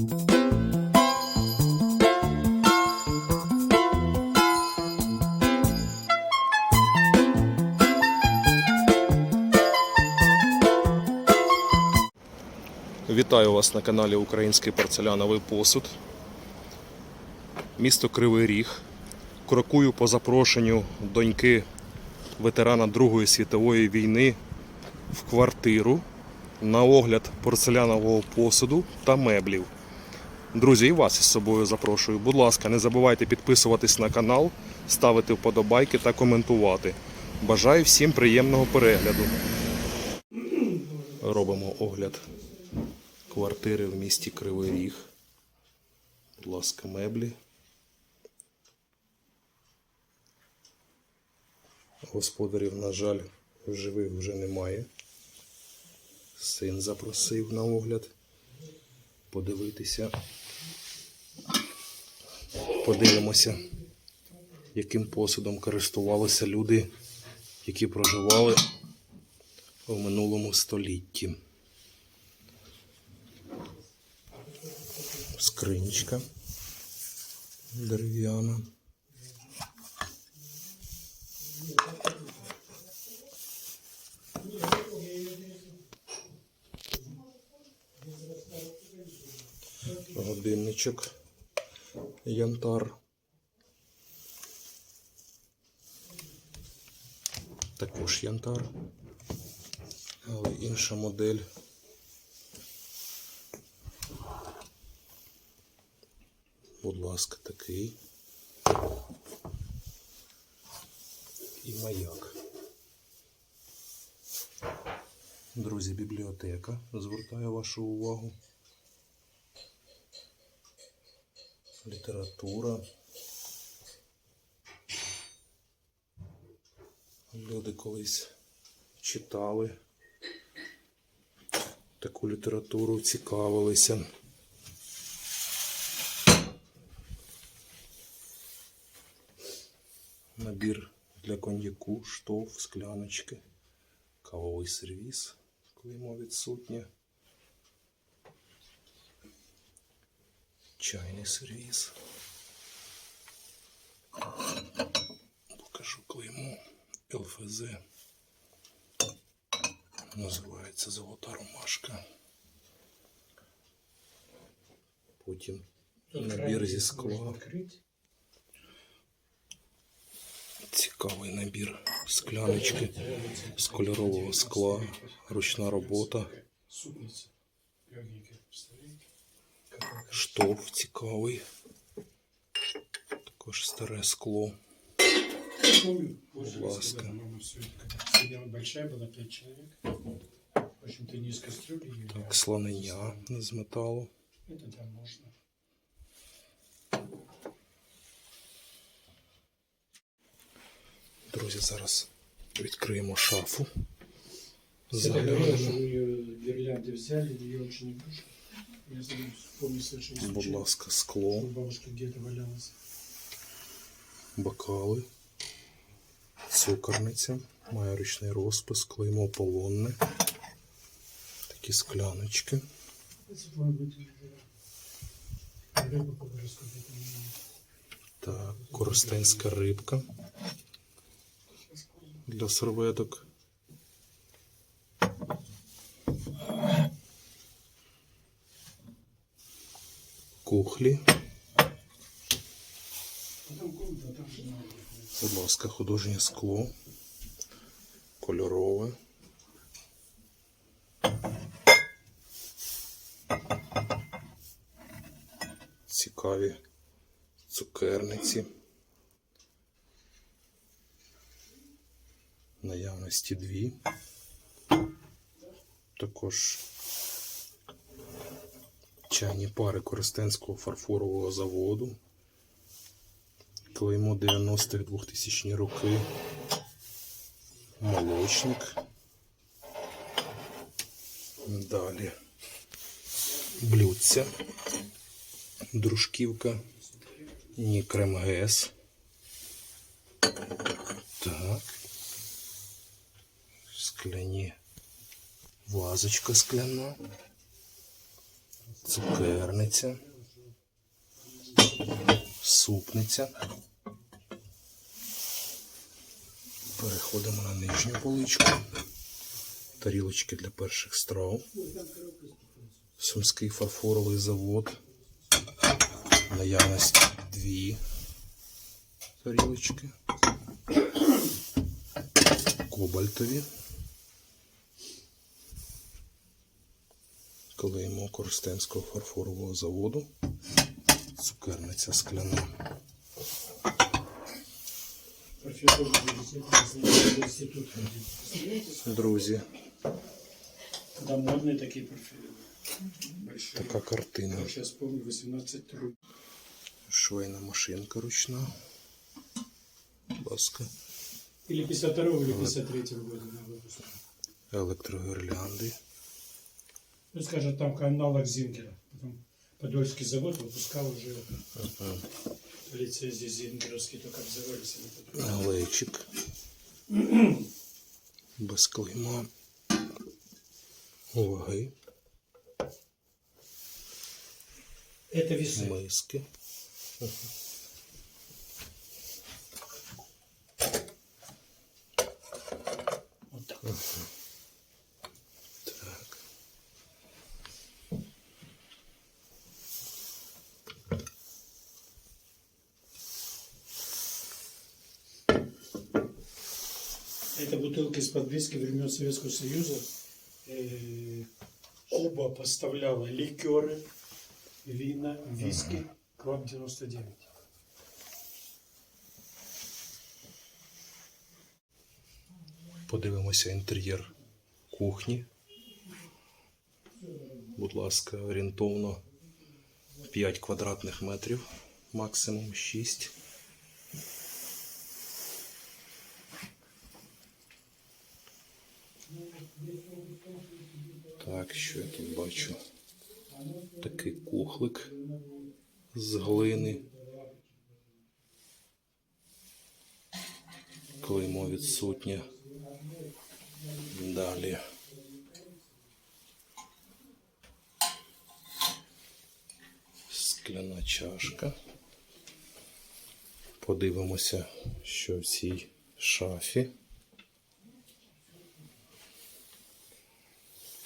Вітаю вас на каналі Український порцеляновий посуд. Місто Кривий Ріг. Крокую по запрошенню доньки ветерана Другої світової війни в квартиру на огляд порцелянового посуду та меблів. Друзі, і вас із собою запрошую. Будь ласка, не забувайте підписуватись на канал, ставити вподобайки та коментувати. Бажаю всім приємного перегляду. Робимо огляд квартири в місті Кривий Ріг. Будь ласка, меблі. Господарів, на жаль, живих вже немає. Син запросив на огляд подивитися. Подивимося, яким посудом користувалися люди, які проживали у минулому столітті. скринічка дерев'яна. Годинничок янтар. Також янтар, але інша модель. Будь ласка, такий. І маяк. Друзі, бібліотека. Звертаю вашу увагу. Література. Люди колись читали таку літературу, цікавилися. Набір для коньяку, штоф, скляночки, кавовий сервіс, клеймо відсутнє. Чайний сервіс. Покажу клеймо ЛФЗ. Називається Золота ромашка. Потім набір зі скла. Цікавий набір скляночки з кольорового скла, ручна робота, штоф цікавий, також старе скло. Будь ласка. Сегодня большая была, пять человек. В общем-то, не из кастрюли. ее, Так, слонення з металу. Это да, можно. Друзі, зараз відкриємо шафу. Все говорила, что Заглянемо. мы ее гирлянды взяли, ее очень не нужно. Я забыл, помню совершенно Будь случайно, ласка, что скло, у бабушки где-то валялась. бокали, цукорниця, має ручний розпис, клеймо полонне, такі скляночки. Это твой будет. Рыбу какую раскрутить. Так, коростенська рибка для серветок. Кухлі. Будь ласка, художнє скло. Кольорове. Цікаві цукерниці. Наявності дві. Також чайні пари Коростенського фарфорового заводу. Клеймо 90-х 2000 роки. Молочник. Далі. Блюдця. Дружківка. Ні, крем-гес. Так. Скляні. Вазочка скляна. Цукерниця, супниця. Переходимо на нижню поличку. Тарілочки для перших страв. Сумський фарфоровий завод. Наявність дві тарілочки. Кобальтові. Клеймо Коростенського фарфорового заводу. Цукерниця скляна. Друзі, модные такие профили. Большие. така картина. Сейчас помню, 18 труб. Швейна машинка ручна. Будь ласка. Или 52 или 53 года на выпуск. Електрогірлянди. Ну, скажем, там аналог Зингера. Потом Подольский завод выпускал уже лицензии зингеровские, только обзывались они. Глечик. Без клейма. Ваги. Это весы. Миски. Вот так. Так. бутылки из-под близки времен Советского Союза. Э, Куба поставляла ликеры, вина, виски, Клаб 99. Подивимося інтер'єр кухні. Будь ласка, орієнтовно 5 квадратних метрів, максимум 6. Так, що я тут бачу? Такий кухлик з глини. Клеймо відсутнє. Далі. Скляна чашка. Подивимося, що в цій шафі.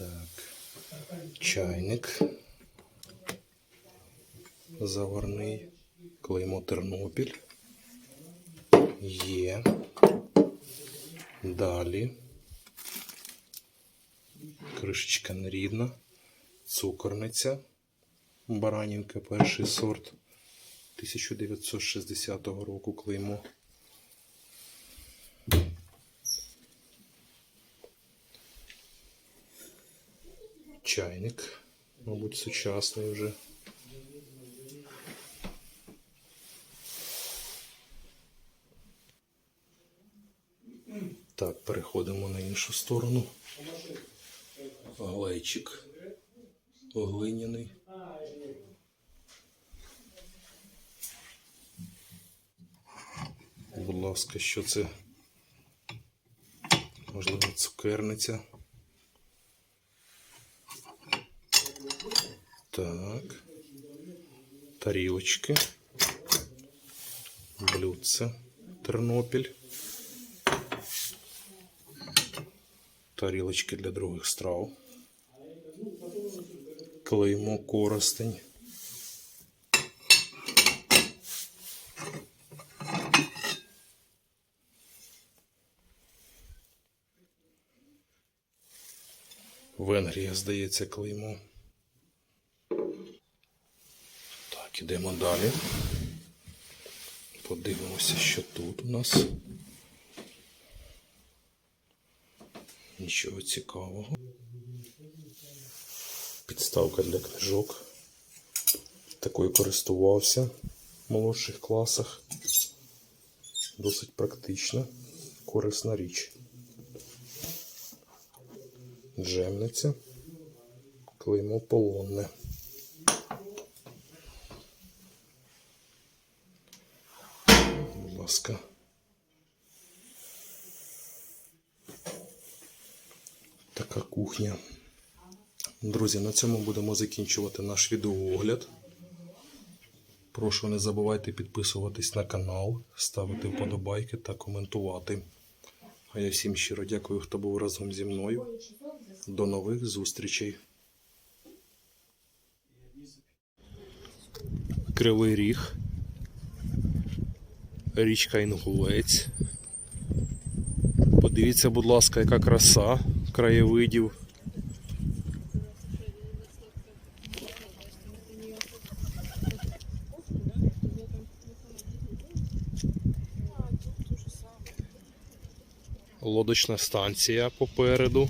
Так. Чайник. Заварний. Клеймо Тернопіль. Є. Далі. Кришечка нерівна. Цукорниця. Баранівка, перший сорт 1960 року клеймо. Чайник, мабуть, сучасний вже. Так, переходимо на іншу сторону. Глейчик глиняний. Будь ласка, що це? Можливо, цукерниця. Так. Тарілочки. Блюдце. Тернопіль. Тарілочки для других страв. Клеймо коростень. Венгрія, здається, клеймо. Так, ідемо далі. Подивимося, що тут у нас. Нічого цікавого. Підставка для книжок. Такою користувався в молодших класах. Досить практична, корисна річ. Джемниця. Клеймо полонне. Будь ласка. Така кухня Друзі, на цьому будемо закінчувати наш відеоогляд. Прошу не забувайте підписуватись на канал, ставити вподобайки та коментувати. А я всім щиро дякую, хто був разом зі мною. До нових зустрічей. Кривий Ріг. Річка Інгулець. Подивіться, будь ласка, яка краса краєвидів. Лодочна станція попереду.